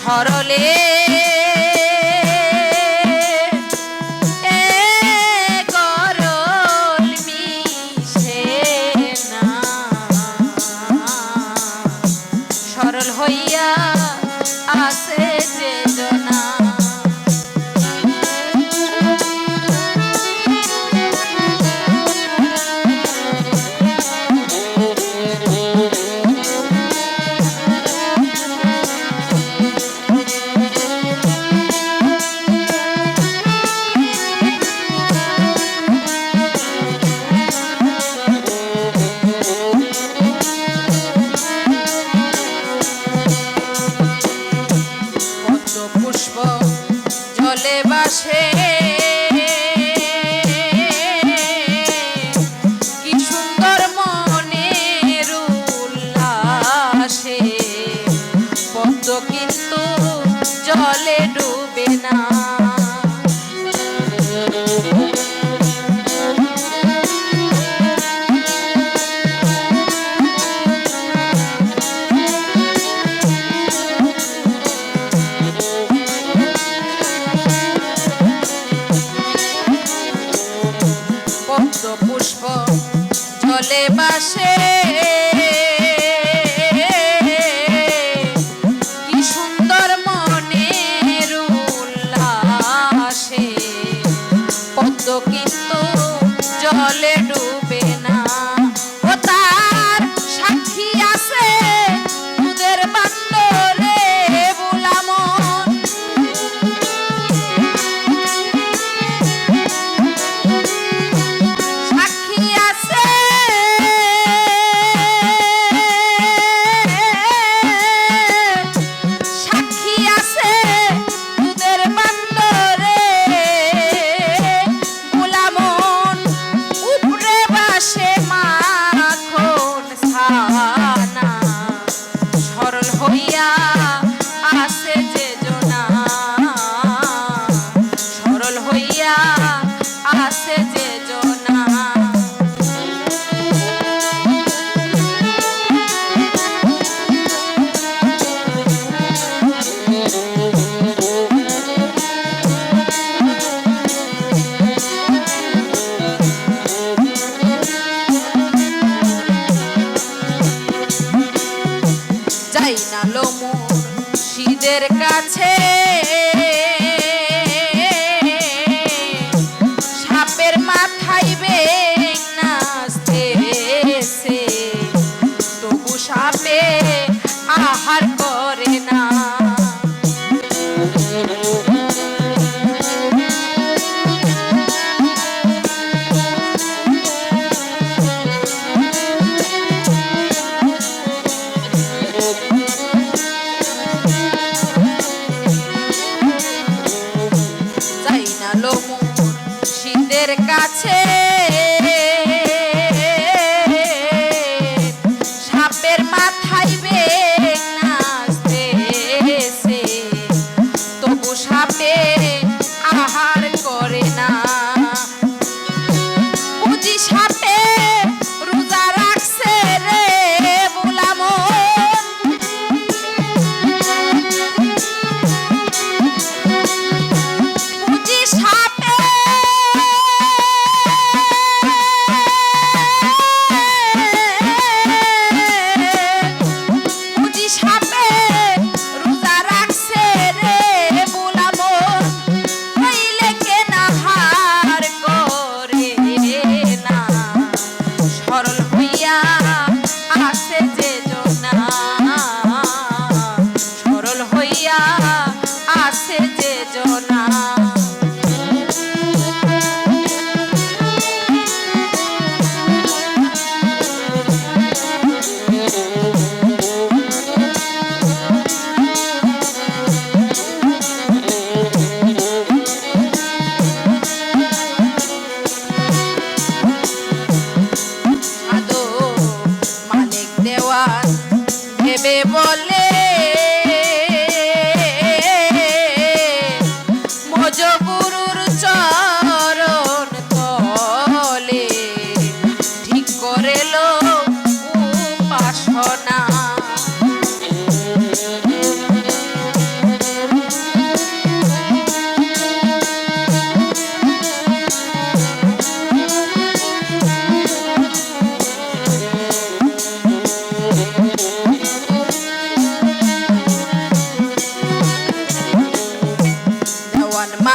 সরলে। সরল হইয়া আছে পদ্ম পুষ্প জলে বাসে। কিন্তু জলে ডুবে না। পাখিদের কাছে। কাছে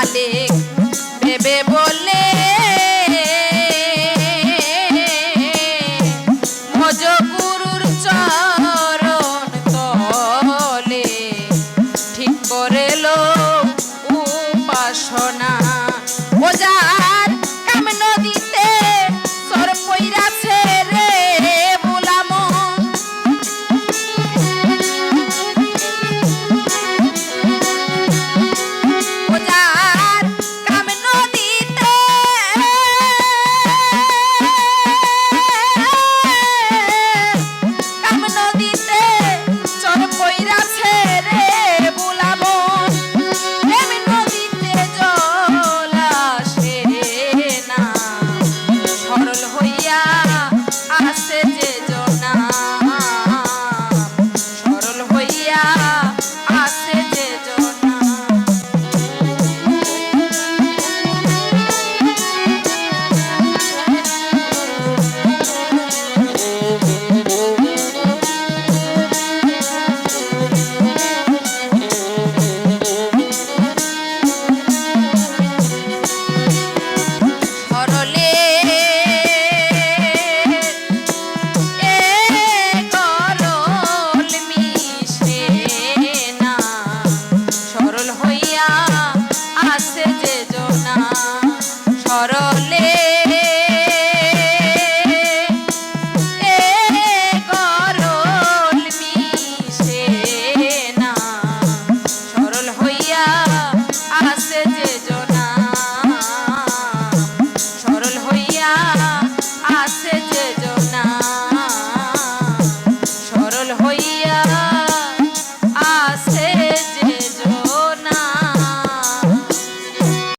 কালে